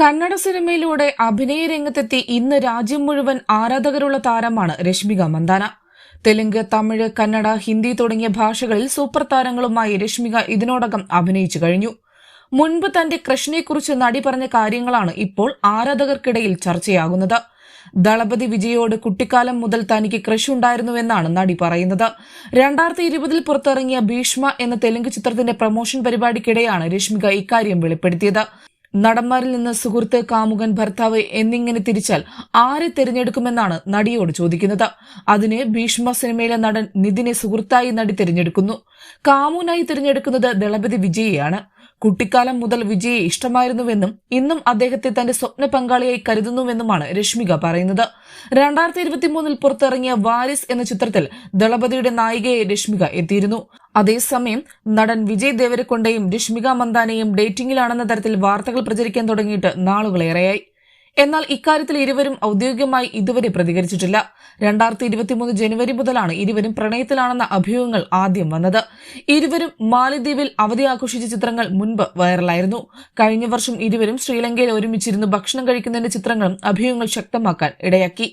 കന്നഡ സിനിമയിലൂടെ അഭിനയ രംഗത്തെത്തി ഇന്ന് രാജ്യം മുഴുവൻ ആരാധകരുള്ള താരമാണ് രശ്മിക മന്ദാന. തെലുങ്ക് തമിഴ് കന്നഡ ഹിന്ദി തുടങ്ങിയ ഭാഷകളിൽ സൂപ്പർ താരങ്ങളുമായി രശ്മിക ഇതിനോടകം അഭിനയിച്ചു കഴിഞ്ഞു. മുൻപ് തന്റെ കൃഷ്ണയെക്കുറിച്ച് നടി പറഞ്ഞ കാര്യങ്ങളാണ് ഇപ്പോൾ ആരാധകർക്കിടയിൽ ചർച്ചയാകുന്നത്. ദളപതി വിജയോട് കുട്ടിക്കാലം മുതൽ തനിക്ക് ക്രഷ് ഉണ്ടായിരുന്നുവെന്നാണ് നടി പറയുന്നത്. രണ്ടായിരത്തി ഇരുപതിൽ പുറത്തിറങ്ങിയ ഭീഷ്മ എന്ന തെലുങ്ക് ചിത്രത്തിന്റെ പ്രമോഷൻ പരിപാടിക്കിടെയാണ് രശ്മിക ഇക്കാര്യം വെളിപ്പെടുത്തിയത്. നടന്മാരിൽ നിന്ന് സുഹൃത്ത് കാമുകൻ ഭർത്താവ് എന്നിങ്ങനെ തിരിച്ചാൽ ആരെ തിരഞ്ഞെടുക്കുമെന്നാണ് നടിയോട് ചോദിക്കുന്നത്. അതിന് ഭീഷ്മ സിനിമയിലെ നടൻ നിതിനെ സുഹൃത്തായി നടി തിരഞ്ഞെടുക്കുന്നു. കാമുനായി തിരഞ്ഞെടുക്കുന്നത് ദളപതി വിജയിയാണ്. കുട്ടിക്കാലം മുതൽ വിജയെ ഇഷ്ടമായിരുന്നുവെന്നും ഇന്നും അദ്ദേഹത്തെ തന്റെ സ്വപ്ന പങ്കാളിയായി കരുതുന്നുവെന്നുമാണ് രശ്മിക പറയുന്നത്. രണ്ടായിരത്തി ഇരുപത്തിമൂന്നിൽ പുറത്തിറങ്ങിയ വാരിസ് എന്ന ചിത്രത്തിൽ ദളപതിയുടെ നായികയെ രശ്മിക എത്തിയിരുന്നു. അതേസമയം നടൻ വിജയ് ദേവരക്കൊണ്ടയും രശ്മിക മന്ദാനയും ഡേറ്റിംഗിലാണെന്ന തരത്തിൽ വാർത്തകൾ പ്രചരിക്കാൻ തുടങ്ങിയിട്ട് നാളുകളേറെയായി. എന്നാൽ ഇക്കാര്യത്തിൽ ഇരുവരും ഔദ്യോഗികമായി ഇതുവരെ പ്രതികരിച്ചിട്ടില്ല. രണ്ടായിരത്തി ഇരുപത്തിമൂന്ന് ജനുവരി മുതലാണ് ഇരുവരും പ്രണയത്തിലാണെന്ന അഭ്യൂഹങ്ങൾ ആദ്യം വന്നത്. ഇരുവരും മാലിദ്വീപിൽ അവധി ആഘോഷിച്ച ചിത്രങ്ങൾ മുൻപ് വൈറലായിരുന്നു. കഴിഞ്ഞ വർഷം ഇരുവരും ശ്രീലങ്കയിൽ ഒരുമിച്ചിരുന്ന് ഭക്ഷണം കഴിക്കുന്നതിന്റെ ചിത്രങ്ങളും അഭ്യൂഹങ്ങൾ ശക്തമാക്കാൻ ഇടയാക്കി.